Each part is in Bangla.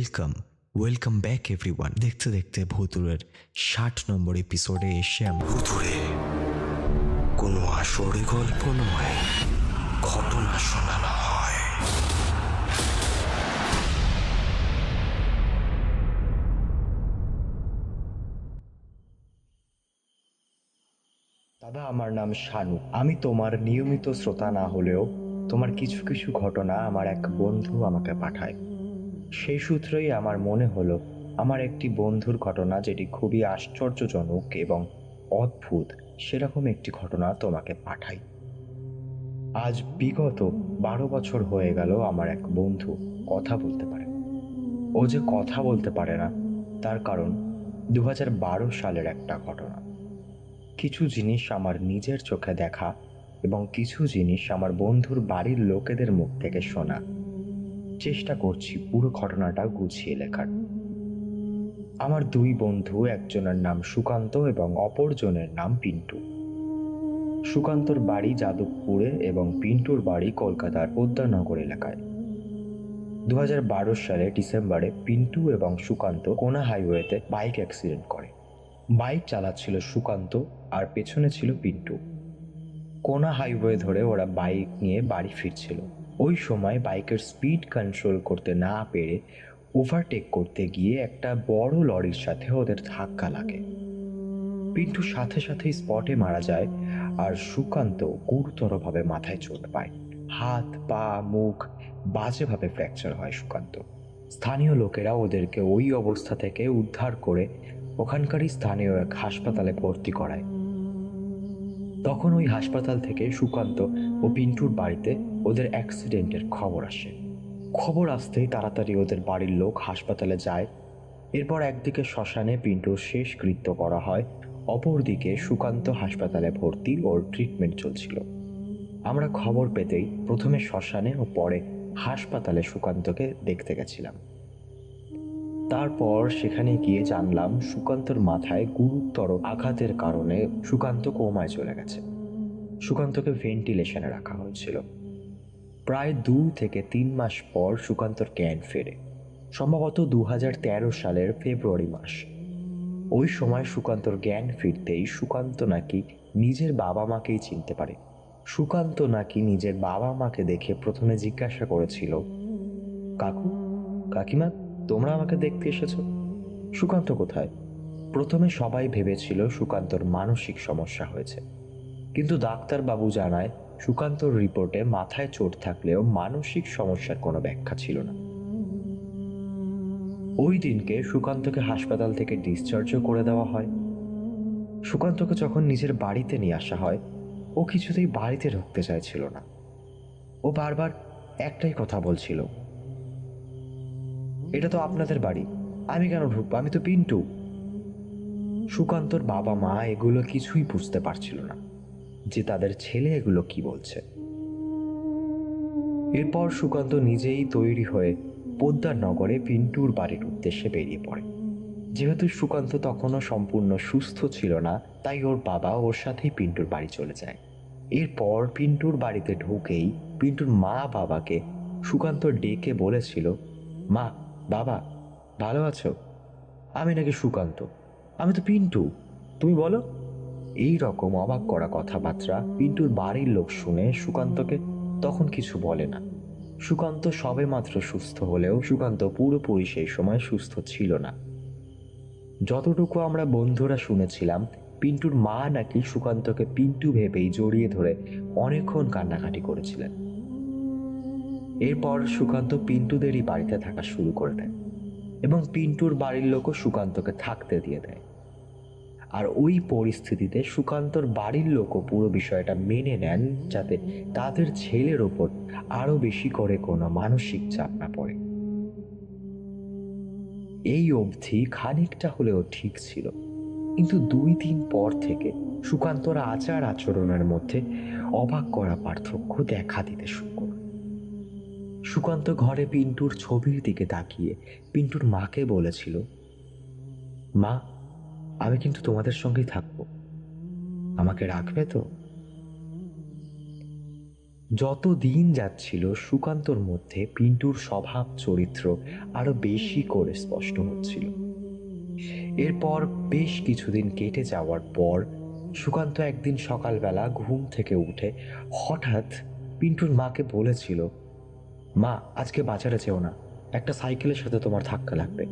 ওয়েলকাম ওয়েলকাম ব্যাক এভরিওয়ান দেখতে দেখতে ভুতুরের ষাট নম্বর এপিসোডে এসে আমি ভুতুরে কোনো আসরে গল্প নয় ঘটনা শোনানো হয়। দাদা আমার নাম শানু। আমি তোমার নিয়মিত শ্রোতা না হলেও তোমার কিছু কিছু ঘটনা আমার এক বন্ধু আমাকে পাঠায়। সেই সূত্রেই আমার মনে হলো, আমার একটি বন্ধুর ঘটনা যেটি খুবই আশ্চর্যজনক এবং অদ্ভুত, সেরকম একটি ঘটনা তোমাকে পাঠাই। আজ বিগত বারো বছর হয়ে গেল আমার এক বন্ধু কথা বলতে পারে। ও যে কথা বলতে পারে না, তার কারণ দু সালের একটা ঘটনা। কিছু জিনিস আমার নিজের চোখে দেখা এবং কিছু জিনিস আমার বন্ধুর বাড়ির লোকেদের মুখ থেকে শোনা। চেষ্টা করছি পুরো ঘটনাটা গুছিয়ে লেখার। আমার দুই বন্ধু, একজনের নাম সুকান্ত এবং অপরজনের নাম পিন্টু। সুকান্তর বাড়ি যাদবপুরে এবং পিন্টুর বাড়ি কলকাতার পদ্মানগর এলাকায়। দু হাজার বারো সালে ডিসেম্বরে পিন্টু এবং সুকান্ত কোনা হাইওয়েতে বাইক অ্যাক্সিডেন্ট করে। বাইক চালাচ্ছিল সুকান্ত আর পেছনে ছিল পিন্টু। কোনা হাইওয়ে ধরে ওরা বাইক নিয়ে বাড়ি ফিরছিল। ওই সময় বাইকের স্পিড কন্ট্রোল করতে না পেরে ওভারটেক করতে গিয়ে একটা বড় লরির সাথে ওদের ধাক্কা লাগে। পিন্টু সাথে সাথেই স্পটে মারা যায় আর সুকান্ত গুরুতরভাবে মাথায় চোট পায়। হাত, পা, মুখ বাজেভাবে ফ্র্যাকচার হয় সুকান্ত। স্থানীয় লোকেরা ওদেরকে ওই অবস্থা থেকে উদ্ধার করে ওখানকারই স্থানীয় এক হাসপাতালে ভর্তি করায়। তখন ওই হাসপাতাল থেকে সুকান্ত ও পিন্টুর বাড়িতে ওদের অ্যাক্সিডেন্টের খবর আসে। খবর আসতেই তাড়াতাড়ি ওদের বাড়ির লোক হাসপাতালে যায়। এরপর একদিকে শ্মশানে পিন্টুর শেষ কৃত্য করা হয়, অপরদিকে সুকান্ত হাসপাতালে ভর্তি ওর ট্রিটমেন্ট চলছিল। আমরা খবর পেতেই প্রথমে শ্মশানে ও পরে হাসপাতালে সুকান্তকে দেখতে গেছিলাম। তারপর সেখানে গিয়ে জানলাম সুকান্তর মাথায় গুরুতর আঘাতের কারণে সুকান্ত কোমায় চলে গেছে। সুকান্তকে ভেন্টিলেশনে রাখা হয়েছিল। প্রায় দু থেকে তিন মাস পর সুকান্তর জ্ঞান ফেরে, সম্ভবত দু হাজার তেরো সালের ফেব্রুয়ারি মাস। ওই সময় সুকান্তর জ্ঞান ফিরতেই সুকান্ত নাকি নিজের বাবা মাকেই চিনতে পারে। সুকান্ত নাকি নিজের বাবা মাকে দেখে প্রথমে জিজ্ঞাসা করেছিল, কাকু, কাকিমা, তোমরা আমাকে দেখতে এসেছ? সুকান্ত কোথায়? প্রথমে সবাই ভেবেছিল সুকান্তর মানসিক সমস্যা হয়েছে। কিন্তু ডাক্তারবাবু জানায় সুকান্তর রিপোর্টে মাথায় চোট থাকলেও মানসিক সমস্যার কোনো ব্যাখ্যা ছিল না। ওই দিনকে সুকান্তকে হাসপাতাল থেকে ডিসচার্জও করে দেওয়া হয়। সুকান্তকে যখন নিজের বাড়িতে নিয়ে আসা হয়, ও কিছুতেই বাড়িতে ঢুকতে চাইছিল না। ও বারবার একটাই কথা বলছিল, এটা তো আপনাদের বাড়ি, আমি কেন ঢুকবো? আমি তো পিন্টু। সুকান্তর বাবা মা এগুলো কিছুই বুঝতে পারছিল না। যে তাদের ছেলে এগুলো কি বলছে। এরপর সুকান্ত নিজেই তৈরি হয়ে পোদ্দার নগরে পিন্টুর বাড়ির উদ্দেশ্যে বেরিয়ে পড়ে। যেহেতু সুকান্ত তখনও সম্পূর্ণ সুস্থ ছিল না, তাই ওর বাবা ওর সাথেই পিন্টুর বাড়ি চলে যায়। এরপর পিন্টুর বাড়িতে ঢুকেই পিন্টুর মা বাবাকে সুকান্ত ডেকে বলেছিল, মা, বাবা, ভালো আছো? আমি নাকি সুকান্ত। আমি তো পিন্টু। তুমি বলো। এই রকম অবাক করা কথাবার্তা পিন্টুর বাড়ির লোক শুনে সুকান্তকে তখন কিছু বলে না। সুকান্ত সবেমাত্র সুস্থ হলেও সুকান্ত পুরোপুরি সেই সময় সুস্থ ছিল না। যতটুকু আমরা বন্ধুরা শুনেছিলাম, পিন্টুর মা নাকি সুকান্তকে পিন্টু ভেবেই জড়িয়ে ধরে অনেকক্ষণ কান্নাকাটি করেছিলেন। এরপর সুকান্ত পিন্টুদেরই বাড়িতে থাকা শুরু করে দেয় এবং পিন্টুর বাড়ির লোকও সুকান্তকে থাকতে দিয়ে দেয়। আর ওই পরিস্থিতিতে সুকান্তর বাড়ির লোকও পুরো বিষয়টা মেনে নেন যাতে তাদের ছেলের ওপর আরও বেশি করে কোনো মানসিক চাপ না পড়ে। এই অবধি খানিকটা হলেও ঠিক ছিল। কিন্তু দুই দিন পর থেকে সুকান্তর আচার আচরণের মধ্যে অবাক করা পার্থক্য দেখা দিতে শুরু করল। সুকান্ত ঘরে পিন্টুর ছবির দিকে তাকিয়ে পিন্টুর মাকে বলেছিল, মা আমি কিন্তু তোমাদের সঙ্গেই থাকব। আমাকে রাখবে তো? যত দিন যাচ্ছিল, সুকান্তর মধ্যে পিন্টুর স্বভাব, চরিত্র আরও বেশি করে স্পষ্ট হচ্ছিল। এরপর বেশ কিছুদিন কেটে যাওয়ার পর সুকান্ত একদিন সকালবেলা ঘুম থেকে উঠে হঠাৎ পিন্টুর মাকে বলেছিল, মা, আজকে বাজারে যেও না, একটা সাইকেলের সাথে তোমার ধাক্কা লাগবে।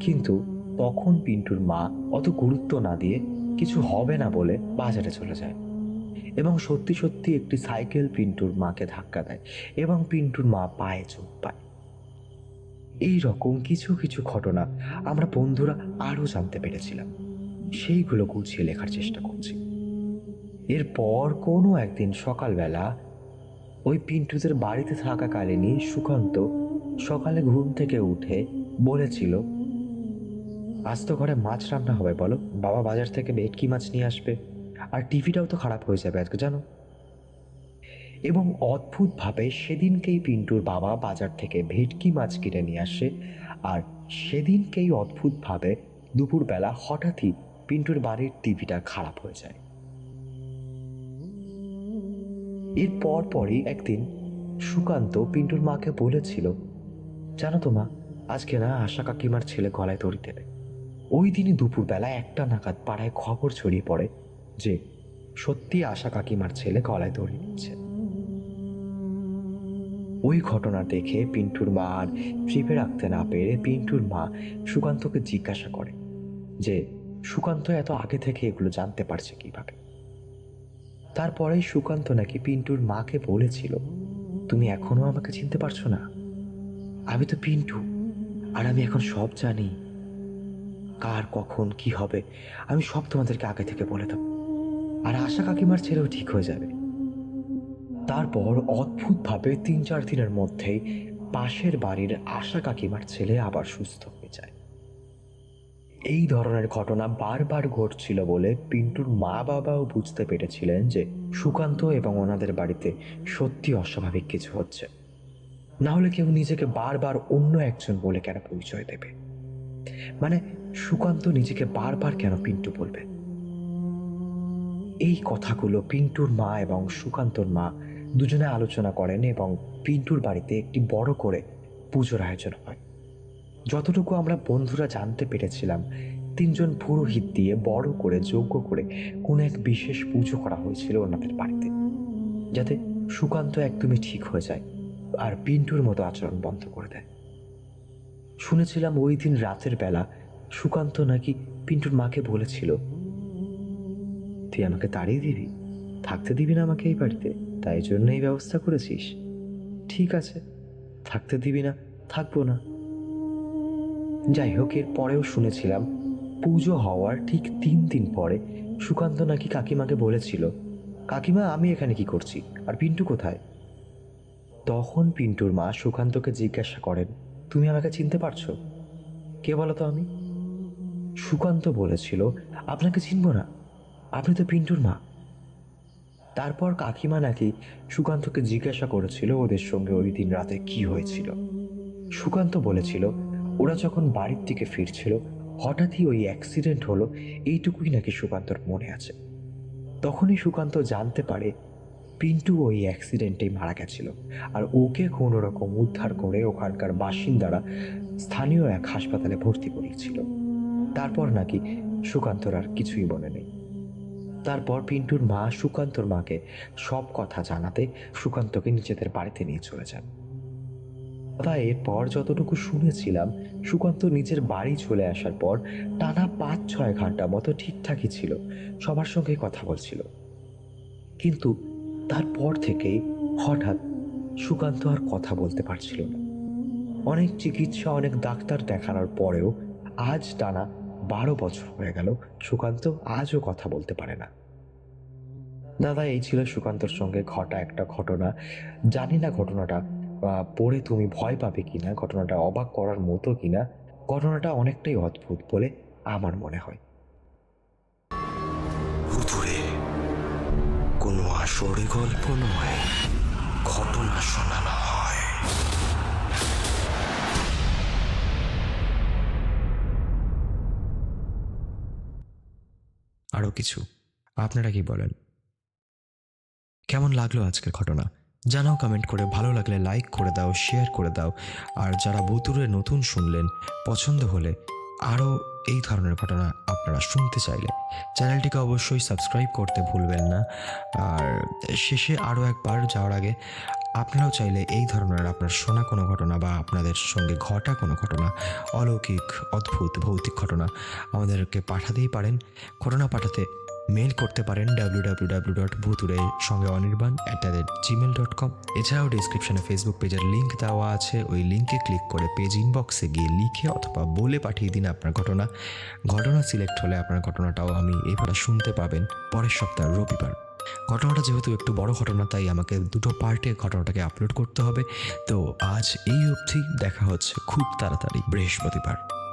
কিন্তু তখন পিন্টুর মা অত গুরুত্ব না দিয়ে কিছু হবে না বলে বাজারে চলে যায়। এবং সত্যি সত্যি একটি সাইকেল পিন্টুর মাকে ধাক্কা দেয় এবং পিন্টুর মা পায়ে চোখ পায়। এই রকম কিছু কিছু ঘটনা আমরা বন্ধুরা আরও জানতে পেরেছিলাম। সেইগুলো গুছিয়ে লেখার চেষ্টা করছি। এরপর কোনো একদিন সকালবেলা ওই পিন্টুদের বাড়িতে থাকাকালীনই সুকান্ত সকালে ঘুম থেকে উঠে বলেছিল আজ তো ঘরে মাছ রান্না হবে, বলো। বাবা বাজার থেকে ভেটকি মাছ নিয়ে আসবে। আর টিভিটাও তো খারাপ হয়ে যাবে আজকে, জানো? এবং অদ্ভুতভাবে সেদিনকেই পিন্টুর বাবা বাজার থেকে ভেটকি মাছ কিনে নিয়ে আসে, আর সেদিনকেই অদ্ভুতভাবে দুপুরবেলা হঠাৎই পিন্টুর বাড়ির টিভিটা খারাপ হয়ে যায়। এর পর পরই একদিন সুকান্ত পিন্টুর মাকে বলেছিল, জানো তো মা, আজকে না আশা কাকিমার ছেলে গলায় দড়ি দেবে। ওই দিনই দুপুরবেলা একটা নাগাদ পাড়ায় খবর ছড়িয়ে পড়ে যে সত্যি আশা কাকিমার ছেলে গলায় দড়ি দিচ্ছে ওই ঘটনা দেখে পিন্টুর মা আর চেপে রাখতে না পেরে পিন্টুর মা সুকান্তকে জিজ্ঞাসা করে যে, সুকান্ত এত আগে থেকে এগুলো জানতে পারছে কীভাবে? তারপরেই সুকান্ত নাকি পিন্টুর মাকে বলেছিল, তুমি এখনও আমাকে চিনতে পারছ না? আমি তো পিন্টু, আর আমি এখন সব জানি। কার কখন কি হবে, আমি সব তোমাদেরকে আগে থেকে বলে দেব। আর আশা কাকিমার ছেলেও ঠিক হয়ে যাবে। তারপর অদ্ভুতভাবে তিন চার দিনের মধ্যেই পাশের বাড়ির আশা কাকিমার ছেলে আবার সুস্থ হয়ে যায়। এই ধরনের ঘটনা বারবার ঘটছিল বলে পিন্টুর মা বাবাও বুঝতে পেরেছিলেন যে সুকান্ত এবং ওনাদের বাড়িতে সত্যি অস্বাভাবিক কিছু হচ্ছে। না হলে কেউ নিজেকে বারবার অন্য একজন বলে কেন পরিচয় দেবে? মানে সুকান্ত নিজেকে বারবার কেন পিন্টু বলবে? এই কথাগুলো পিন্টুর মা এবং সুকান্তর মা দুজনে আলোচনা করেন এবং পিন্টুর বাড়িতে একটি বড় করে পুজোর আয়োজন হয়। যতটুকু আমরা বন্ধুরা জানতে পেরেছিলাম, তিনজন পুরোহিত দিয়ে বড় করে যজ্ঞ করে কোনো এক বিশেষ পুজো করা হয়েছিল ওনাদের বাড়িতে, যাতে সুকান্ত একদমই ঠিক হয়ে যায় আর পিন্টুর মতো আচরণ বন্ধ করে দেয়। শুনেছিলাম ওই দিন রাতের বেলা সুকান্ত নাকি পিন্টুর মাকে বলেছিল, তুই আমাকে তাড়িয়ে দিবি, থাকতে দিবি না আমাকে এই বাড়িতে, তাই জন্য এই ব্যবস্থা করেছিস। ঠিক আছে, থাকতে দিবি না, থাকব না। যাই হোক, এর পরেও শুনেছিলাম, পুজো হওয়ার ঠিক তিন দিন পরে সুকান্ত নাকি কাকিমাকে বলেছিল, কাকিমা, আমি এখানে কি করছি? আর পিন্টু কোথায়? তখন পিন্টুর মা সুকান্তকে জিজ্ঞাসা করেন, তুমি আমাকে চিনতে পারছ? কে বলো তো আমি? সুকান্ত বলেছিল, আপনাকে চিনব না। আপনি তো পিন্টুর মা। তারপর কাকিমা নাকি সুকান্তকে জিজ্ঞাসা করেছিল ওদের সঙ্গে ওই দিন রাতে কি হয়েছিল। সুকান্ত বলেছিল, ওরা যখন বাড়ির দিকে ফিরছিল, হঠাৎই ওই অ্যাক্সিডেন্ট হলো, এইটুকুই নাকি সুকান্তর মনে আছে। তখনই সুকান্ত জানতে পারে পিন্টু ওই অ্যাক্সিডেন্টেই মারা গেছিল আর ওকে কোনো রকম উদ্ধার করে ওখানকার বাসিন্দারা স্থানীয় এক হাসপাতালে ভর্তি করিয়েছিল তারপর নাকি সুকান্তর আর কিছুই মনে নেই। তারপর পিন্টুর মা সুকান্তর মাকে সব কথা জানাতে সুকান্তকে নিজেদের বাড়িতে নিয়ে চলে যান। তাই এরপর যতটুকু শুনেছিলাম, সুকান্ত নিজের বাড়ি চলে আসার পর টানা পাঁচ ছয় ঘণ্টা মতো ঠিকঠাকই ছিল, সবার সঙ্গে কথা বলছিল। কিন্তু তারপর থেকেই হঠাৎ সুকান্ত আর কথা বলতে পারছিল না। অনেক চিকিৎসা, অনেক ডাক্তার দেখানোর পরেও আজ টানা বারো বছর হয়ে গেল, সুকান্ত আজও কথা বলতে পারে না। দাদা, এই ছিল সুকান্তর সঙ্গে ঘটা একটা ঘটনা। জানি না ঘটনাটা পড়ে তুমি ভয় পাবে কিনা, ঘটনাটা অবাক করার মতো কিনা, ঘটনাটা অনেকটাই অদ্ভুত বলে আমার মনে হয়। কোনো আসরে গল্প নয়, ঘটনা শোনানো হয়। আরও কিছু। আপনারা কি বলেন? কেমন লাগল আজকের ঘটনা? জানাও কমেন্ট করে। ভালো লাগলে লাইক করে দাও শেয়ার করে দাও। আর যারা বুতুরে নতুন শুনলেন, পছন্দ হলে আরও এই ধরনের ঘটনা আপনারা শুনতে চাইলে, চ্যানেলটিকে অবশ্যই সাবস্ক্রাইব করতে ভুলবেন না। আর শেষে আরও একবার যাওয়ার আগে আপনারাও চাইলে এই ধরনের আপনার শোনা কোনো ঘটনা বা আপনাদের সঙ্গে ঘটা কোনো ঘটনা, অলৌকিক, অদ্ভুত, ভৌতিক ঘটনা আমাদেরকে পাঠাতেই পারেন। ঘটনা পাঠাতে মেল করতে পারেন ডাব্লিউ ডাব্লিউ ডাব্লিউ ডট ভুতুরে সঙ্গে Anirban at the rate gmail dot com এছাড়াও ডিসক্রিপশনে ফেসবুক পেজের লিঙ্ক দেওয়া আছে। ওই লিঙ্কে ক্লিক করে পেজ ইনবক্সে গিয়ে লিখে অথবা বলে পাঠিয়ে দিন আপনার ঘটনা। ঘটনা সিলেক্ট হলে আপনার ঘটনাটাও আমি এইভাবে শুনতে পাবেন। পরের সপ্তাহ রবিবার। ঘটনাটা যেহেতু একটু বড় ঘটনা, তাই আমাকে দুটো পার্টে ঘটনাটাকে আপলোড করতে হবে। তো আজ এই অবধি দেখা হচ্ছে খুব তাড়াতাড়ি বৃহস্পতিবার।